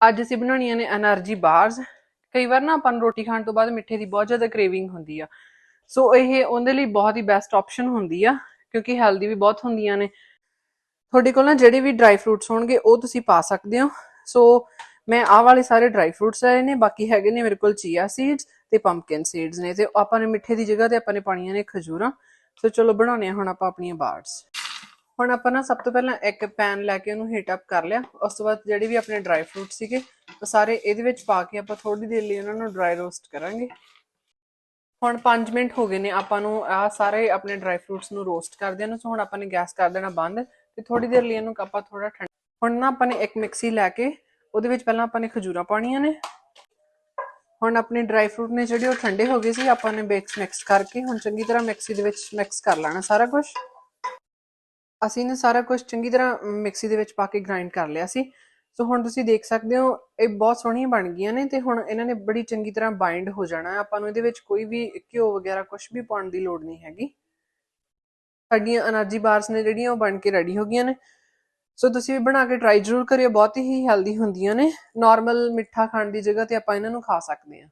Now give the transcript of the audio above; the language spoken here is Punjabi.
ਅੱਜ ਅਸੀਂ ਬਣਾਉਣੀਆਂ ਨੇ એનર્ਜੀ ਬਾਰਸ। ਕਈ ਵਾਰ ਨਾ ਆਪਾਂ ਨੂੰ ਰੋਟੀ ਖਾਣ ਤੋਂ ਬਾਅਦ ਮਿੱਠੇ ਦੀ ਬਹੁਤ ਜ਼ਿਆਦਾ ਕ੍ਰੇਵਿੰਗ ਹੁੰਦੀ ਆ। ਸੋ ਇਹ ਉਹਦੇ ਲਈ ਬਹੁਤ ਹੀ ਬੈਸਟ ਆਪਸ਼ਨ ਹੁੰਦੀ ਆ, ਕਿਉਂਕਿ ਹੈਲਦੀ ਵੀ ਬਹੁਤ ਹੁੰਦੀਆਂ ਨੇ। ਤੁਹਾਡੇ ਕੋਲ ਨਾ ਜਿਹੜੇ ਵੀ ਡਰਾਈ ਫਰੂਟਸ ਹੋਣਗੇ, ਉਹ ਤੁਸੀਂ ਪਾ ਸਕਦੇ ਹੋ। ਸੋ ਮੈਂ ਆਹ ਵਾਲੇ ਸਾਰੇ ਡਰਾਈ ਫਰੂਟਸ ਆਏ ਨੇ, ਬਾਕੀ ਹੈਗੇ ਨੇ ਮੇਰੇ ਕੋਲ ਚੀਆ ਸੀਡਸ ਤੇ ਪੰਪਕਿਨ ਸੀਡਸ ਨੇ। ਤੇ ਆਪਾਂ ਨੇ ਮਿੱਠੇ ਦੀ ਜਗ੍ਹਾ ਤੇ ਆਪਾਂ ਨੇ ਪਾਣੀਆਂ ਨੇ ਖਜੂਰਾਂ। ਸੋ ਚਲੋ ਬਣਾਉਣੇ ਆ ਹੁਣ ਆਪਾਂ ਆਪਣੀਆਂ ਬਾਰਸ। ਹੁਣ ਆਪਾਂ ਨਾ ਸਭ ਤੋਂ ਪਹਿਲਾਂ ਇੱਕ ਪੈਨ ਲੈ ਕੇ ਉਹਨੂੰ ਹੀਟ ਅਪ ਕਰ ਲਿਆ। ਉਸ ਤੋਂ ਬਾਅਦ ਜਿਹੜੇ ਵੀ ਆਪਣੇ ਡਰਾਈ ਫਰੂਟ ਸੀਗੇ, ਉਹ ਸਾਰੇ ਇਹਦੇ ਵਿੱਚ ਪਾ ਕੇ ਆਪਾਂ ਥੋੜੀ ਦੇਰ ਲਈ ਉਹਨਾਂ ਨੂੰ ਡਰਾਈ ਰੋਸਟ ਕਰਾਂਗੇ। ਹੁਣ 5 ਮਿੰਟ ਹੋ ਗਏ ਨੇ, ਆਪਾਂ ਨੂੰ ਆ ਸਾਰੇ ਆਪਣੇ ਡਰਾਈ ਫਰੂਟਸ ਨੂੰ ਰੋਸਟ ਕਰਦੇ ਨੂੰ ਸੋ ਹੁਣ ਆਪਾਂ ਨੇ ਗੈਸ ਕਰ ਦੇਣਾ ਬੰਦ ਤੇ ਥੋੜੀ ਦੇਰ ਲਈ ਇਹਨੂੰ ਆਪਾਂ ਥੋੜਾ ਠੰਡਾ ਹੁਣ ਨਾ ਆਪਾਂ ਨੇ ਇੱਕ ਮਿਕਸੀ ਲੈ ਕੇ ਉਹਦੇ ਵਿੱਚ ਪਹਿਲਾਂ ਆਪਾਂ ਨੇ ਖਜੂਰਾਂ ਪਾਣੀਆਂ ਨੇ। ਹੁਣ ਆਪਣੇ ਡਰਾਈ ਫਰੂਟ ਨੇ ਜਿਹੜੇ ਉਹ ਠੰਡੇ ਹੋ ਗਏ ਸੀ, ਆਪਾਂ ਨੇ ਮਿਕਸ ਮਿਕਸ ਕਰਕੇ ਹੁਣ ਚੰਗੀ ਤਰ੍ਹਾਂ ਮਿਕਸੀ ਦੇ ਵਿੱਚ ਮਿਕਸ ਕਰ ਲੈਣਾ ਸਾਰਾ ਕੁਝ ਅਸੀਂ ਨਾ ਸਾਰਾ ਕੁਝ ਚੰਗੀ ਤਰ੍ਹਾਂ ਮਿਕਸੀ ਦੇ ਵਿੱਚ ਪਾ ਕੇ ਗ੍ਰਾਈਂਡ ਕਰ ਲਿਆ ਸੀ। ਸੋ ਹੁਣ ਤੁਸੀਂ ਦੇਖ ਸਕਦੇ ਹੋ, ਇਹ ਬਹੁਤ ਸੋਹਣੀਆਂ ਬਣ ਗਈਆਂ ਨੇ ਤੇ ਹੁਣ ਇਹਨਾਂ ਨੇ ਬੜੀ ਚੰਗੀ ਤਰ੍ਹਾਂ ਬਾਈਂਡ ਹੋ ਜਾਣਾ। ਹੈ ਆਪਾਂ ਨੂੰ ਇਹਦੇ ਵਿੱਚ ਕੋਈ ਵੀ ਘਿਓ ਵਗੈਰਾ ਕੁਝ ਵੀ ਪਾਉਣ ਦੀ ਲੋੜ ਨਹੀਂ ਹੈਗੀ। ਸਾਡੀਆਂ એનર્ਜੀ ਬਾਰਸ ਨੇ ਜਿਹੜੀਆਂ ਉਹ ਬਣ ਕੇ ਰੈਡੀ ਹੋ ਗਈਆਂ ਨੇ। ਸੋ ਤੁਸੀਂ ਵੀ ਬਣਾ ਕੇ ਟਰਾਈ ਜ਼ਰੂਰ ਕਰਿਓ, ਬਹੁਤ ਹੀ ਹੈਲਦੀ ਹੁੰਦੀਆਂ ਨੇ। ਨਾਰਮਲ ਮਿੱਠਾ ਖਾਣ ਦੀ ਜਗ੍ਹਾ ਤੇ ਆਪਾਂ ਇਹਨਾਂ ਨੂੰ ਖਾ ਸਕਦੇ ਹਾਂ।